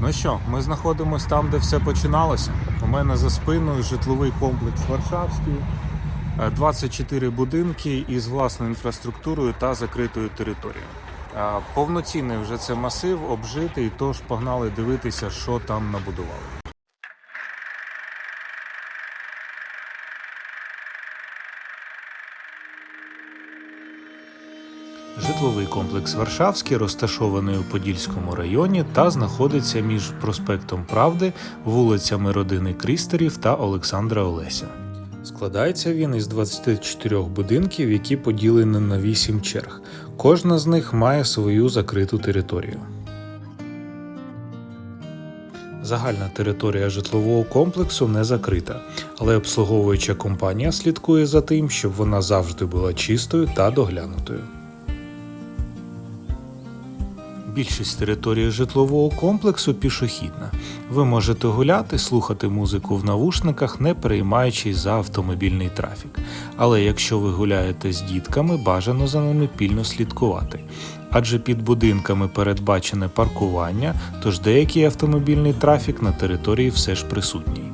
Ну що, ми знаходимося там, де все починалося. У мене за спиною житловий комплекс Варшавський, Е, 24 будинки із власною інфраструктурою та закритою територією. Е, Повноцінний вже це масив, обжитий, тож погнали дивитися, що там набудували. Житловий комплекс Варшавський розташований у Подільському районі та знаходиться між проспектом Правди, вулицями родини Крістерів та Олександра Олеся. Складається він із 24 будинків, які поділені на 8 черг. Кожна з них має свою закриту територію. Загальна територія житлового комплексу не закрита, але обслуговуюча компанія слідкує за тим, щоб вона завжди була чистою та доглянутою. Більшість території житлового комплексу пішохідна. Ви можете гуляти, слухати музику в навушниках, не переймаючись за автомобільний трафік. Але якщо ви гуляєте з дітками, бажано за ними пільно слідкувати. Адже під будинками передбачене паркування, тож деякий автомобільний трафік на території все ж присутній.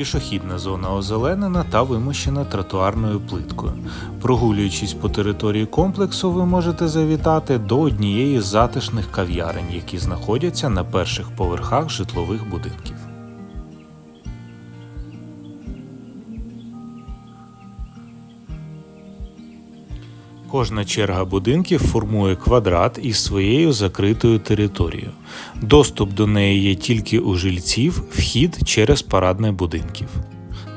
Пішохідна зона озеленена та вимощена тротуарною плиткою. Прогулюючись по території комплексу, ви можете завітати до однієї з затишних кав'ярень, які знаходяться на перших поверхах житлових будинків. Кожна черга будинків формує квадрат із своєю закритою територією. Доступ до неї є тільки у жильців, вхід через парадне будинків.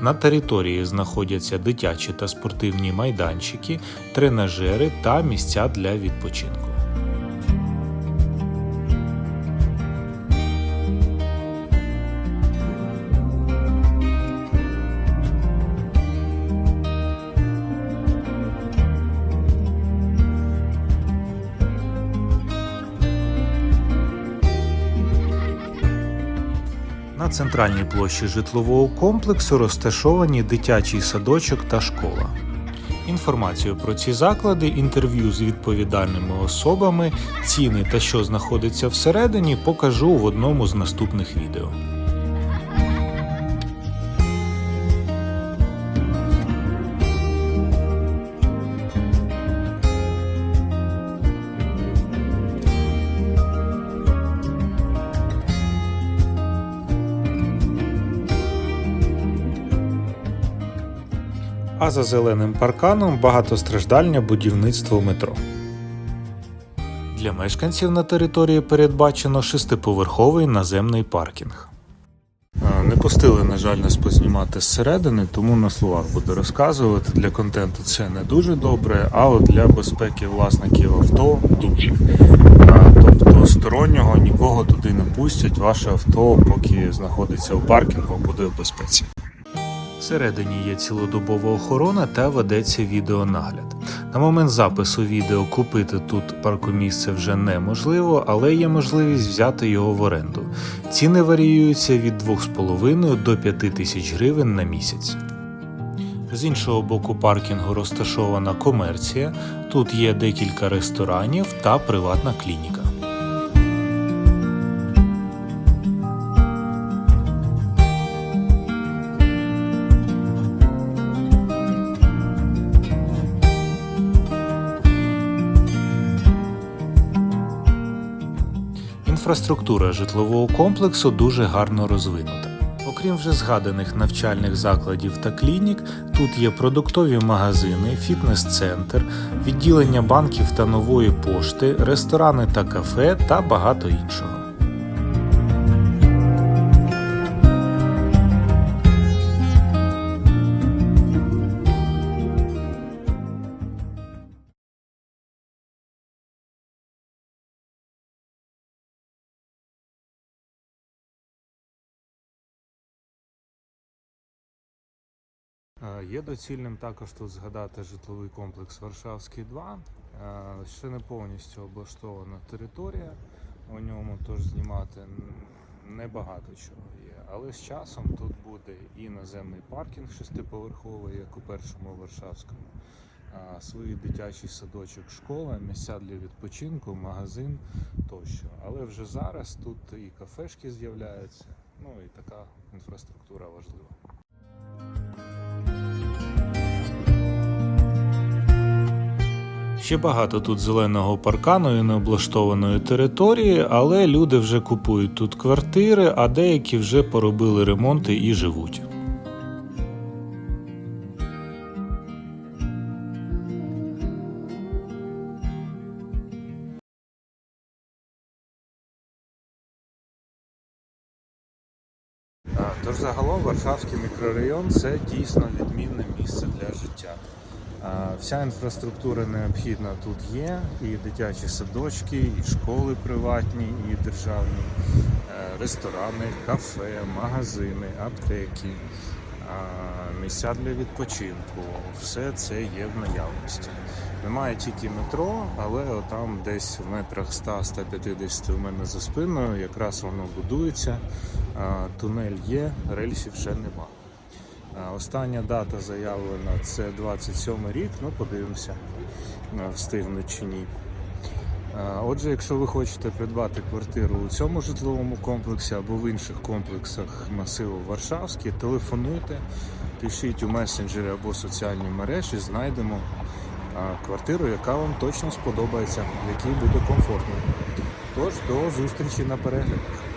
На території знаходяться дитячі та спортивні майданчики, тренажери та місця для відпочинку. На центральній площі житлового комплексу розташовані дитячий садочок та школа. Інформацію про ці заклади, інтерв'ю з відповідальними особами, ціни та що знаходиться всередині покажу в одному з наступних відео. А за зеленим парканом багатостраждальне будівництво метро. Для мешканців на території передбачено шестиповерховий наземний паркінг. Не пустили, на жаль, нас познімати зсередини, тому на словах буду розказувати. Для контенту це не дуже добре, а от для безпеки власників авто дуже. Тобто стороннього нікого туди не пустять. Ваше авто, поки знаходиться у паркінгу, буде в безпеці. Всередині є цілодобова охорона та ведеться відеонагляд. На момент запису відео купити тут паркомісце вже неможливо, але є можливість взяти його в оренду. Ціни варіюються від 2,5 до 5 тисяч гривень на місяць. З іншого боку паркінгу розташована комерція. Тут є декілька ресторанів та приватна клініка. Інфраструктура житлового комплексу дуже гарно розвинута. Окрім вже згаданих навчальних закладів та клінік, тут є продуктові магазини, фітнес-центр, відділення банків та нової пошти, ресторани та кафе та багато іншого. Є доцільним також тут згадати житловий комплекс Варшавський 2. Е, Ще не повністю облаштована територія у ньому, тож знімати небагато чого є. Але з часом тут буде і наземний паркінг шестиповерховий, як у першому Варшавському, а, свій дитячий садочок, школа, місця для відпочинку, магазин тощо. Але вже зараз тут і кафешки з'являються, ну і така інфраструктура важлива. Ще багато тут зеленого паркану і необлаштованої території, але люди вже купують тут квартири, а деякі вже поробили ремонти і живуть. Тож загалом Варшавський мікрорайон це дійсно відмінне місце для життя. Вся інфраструктура необхідна тут є, і дитячі садочки, і школи приватні, і державні, е, ресторани, кафе, магазини, аптеки, місця для відпочинку. Все це є в наявності. Немає тільки метро, але там десь в метрах 100-150 у мене за спиною, якраз воно будується. Тунель є, рельсів ще нема. Остання дата заявлена це 27 рік. Ну, подивимося, а, встигнуть чи ні. Отже, якщо ви хочете придбати квартиру у цьому житловому комплексі або в інших комплексах масиву Варшавський, телефонуйте, пишіть у месенджері або соціальні мережі, знайдемо квартиру, яка вам точно сподобається, в якій буде комфортно. Тож до зустрічі на переглядах.